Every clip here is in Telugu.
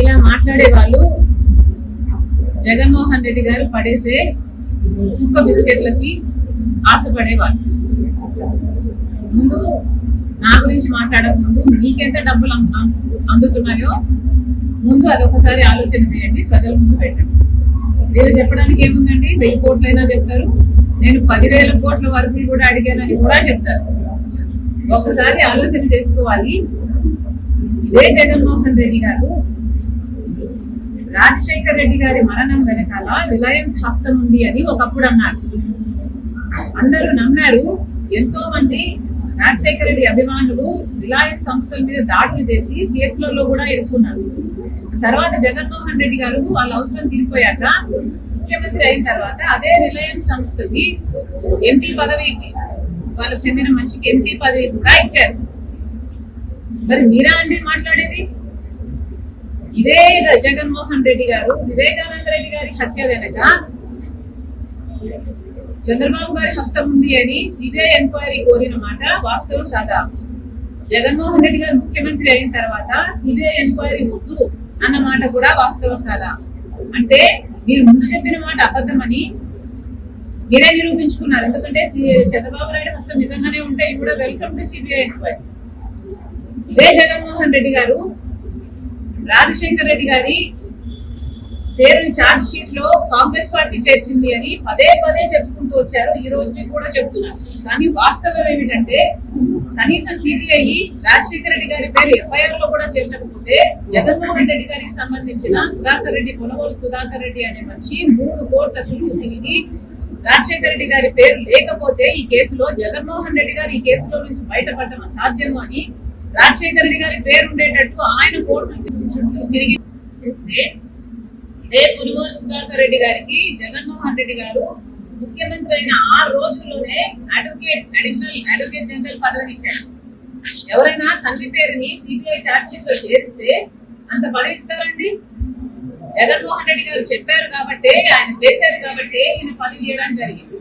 ఇలా మాట్లాడే వాళ్ళు జగన్మోహన్ రెడ్డి గారు పడేసే కుక్క బిస్కెట్లకి ఆశపడేవాళ్ళు. ముందు నా గురించి మాట్లాడక ముందు మీకెంత డబ్బులు అందుతున్నాయో ముందు అదొకసారి ఆలోచన చేయండి ప్రజల ముందు పెట్టండి. మీరు చెప్పడానికి ఏముందండి? వెయ్యి కోట్లైనా చెప్తారు. నేను పదివేల కోట్ల వరకు కూడా అడిగానని కూడా చెప్తారు. ఒకసారి ఆలోచన చేసుకోవాలి. ఇదే జగన్మోహన్ రెడ్డి గారు. రాజశేఖర్ రెడ్డి గారి మరణం వెనకాల రిలయన్స్ హస్తం ఉంది అని ఒకప్పుడు అన్నారు. అందరూ నమ్మారు ఎంతో మంది రాజశేఖర రెడ్డి అభిమానులు రిలయన్స్ సంస్థల మీద దాడులు చేసి కేసులలో కూడా ఎదుర్కొన్నారు తర్వాత జగన్మోహన్ రెడ్డి గారు వాళ్ళ అవసరం తీరిపోయాక ముఖ్యమంత్రి అయిన తర్వాత అదే రిలయన్స్ సంస్థకి ఎంపీ పదవికి వాళ్ళకు చెందిన మనిషికి ఎంపీ పదవి కూడా ఇచ్చారు. మరి మీరా అండి మాట్లాడేది? ఇదే జగన్మోహన్ రెడ్డి గారు వివేకానంద రెడ్డి గారి హత్య వెనక చంద్రబాబు గారి హస్తం ఉంది అని సిబిఐ ఎంక్వైరీ కోరిన మాట వాస్తవం కాదా? జగన్మోహన్ రెడ్డి గారు ముఖ్యమంత్రి అయిన తర్వాత సిబిఐ ఎంక్వైరీ వద్దు అన్న మాట కూడా వాస్తవం కాదా? అంటే మీరు ముందు చెప్పిన మాట అబద్ధమని మీరే నిరూపించుకున్నారు. ఎందుకంటే సి- చంద్రబాబు నాయుడు హస్తం నిజంగానే ఉంటే కూడా వెల్కమ్ టు సిబిఐ ఎంక్వైరీ. ఇదే జగన్మోహన్ రెడ్డి గారు. రాజశేఖర్ రెడ్డి గారి పేరుని ఛార్జ్ షీట్లో కాంగ్రెస్ పార్టీ చేర్చింది అని పదే పదే చెప్పుకుంటూ వచ్చారు. ఈ రోజు మీకు కూడా చెప్తున్నారు కానీ వాస్తవం ఏమిటంటే కనీసం సిబిఐ రాజశేఖర రెడ్డి గారి పేరు ఎఫ్ఐఆర్లో కూడా చేర్చకపోతే జగన్మోహన్ రెడ్డి గారికి సంబంధించిన సుధాకర్ రెడ్డి పొలవోలు సుధాకర్ రెడ్డి అనే మనిషి మూడు కోట్ల చుట్టూ తిరిగి రాజశేఖర రెడ్డి గారి పేరు లేకపోతే ఈ కేసులో జగన్మోహన్ రెడ్డి గారు ఈ కేసులో నుంచి బయటపడటం అసాధ్యము అని రాజశేఖర రెడ్డి గారి పేరు ఉండేటట్టు ఆయన కోర్టు చుట్టూ తిరిగి చేస్తే ఇదే పునుగోలు సుధాకర్ రెడ్డి గారికి జగన్మోహన్ రెడ్డి గారు ముఖ్యమంత్రి అయిన ఆరు రోజుల్లోనే అడ్వకేట్ అడిషనల్ అడ్వకేట్ జనరల్ పదవిని ఇచ్చారు. ఎవరైనా తండ్రి పేరుని సిబిఐ ఛార్జ్షీట్లో చేరిస్తే అంత పదవి ఇస్తారండి. జగన్మోహన్ రెడ్డి గారు చెప్పారు కాబట్టి ఆయన చేశారు కాబట్టి ఈయన పదవి ఇవ్వడం జరిగింది.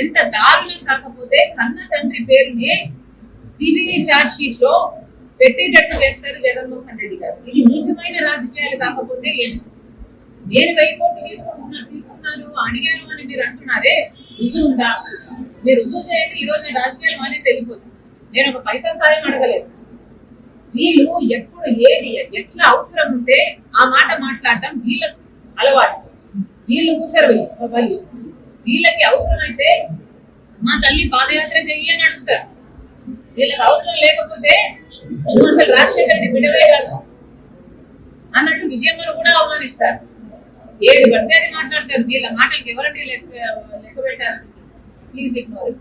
ఎంత దారుణం కాకపోతే కన్న తండ్రి పేరుని సిబిఐ ఛార్జ్ షీట్లో పెట్టేటట్టు చేస్తారు జగన్మోహన్ రెడ్డి గారు. ఇది నీచమైన రాజకీయాలు కాకపోతే ఏంటి? నేను వెయ్యి కోట్లు తీసుకుంటున్నా తీసుకున్నాను అడిగాను అని మీరు అంటున్నారే రుజువు ఉందా మీరు రుజువు చేయండి ఈ రోజు రాజకీయాలు మానేసి వెళ్ళిపోతుంది నేను ఒక పైసా సాయం అడగలేదు. వీళ్ళు ఎప్పుడు ఏది ఎట్లా అవసరం ఉంటే ఆ మాట మాట్లాడటం వీళ్ళకు అలవాటు. వీళ్ళు ఊసరు వాళ్ళు వీళ్ళకి అవసరమైతే మా తల్లి పాదయాత్ర చెయ్యి అని అడుగుతారు. వీళ్ళకి అవసరం లేకపోతే నువ్వు అసలు రాజశేఖర రెడ్డి బిడవే కాదు. అన్నట్టు విజయమ్మను కూడా అవమానిస్తారు. ఏది పడితే అది మాట్లాడతారు. వీళ్ళ మాటలకు ఎవరంటే లెక్క లెక్క పెట్టాల్సింది. Please ignore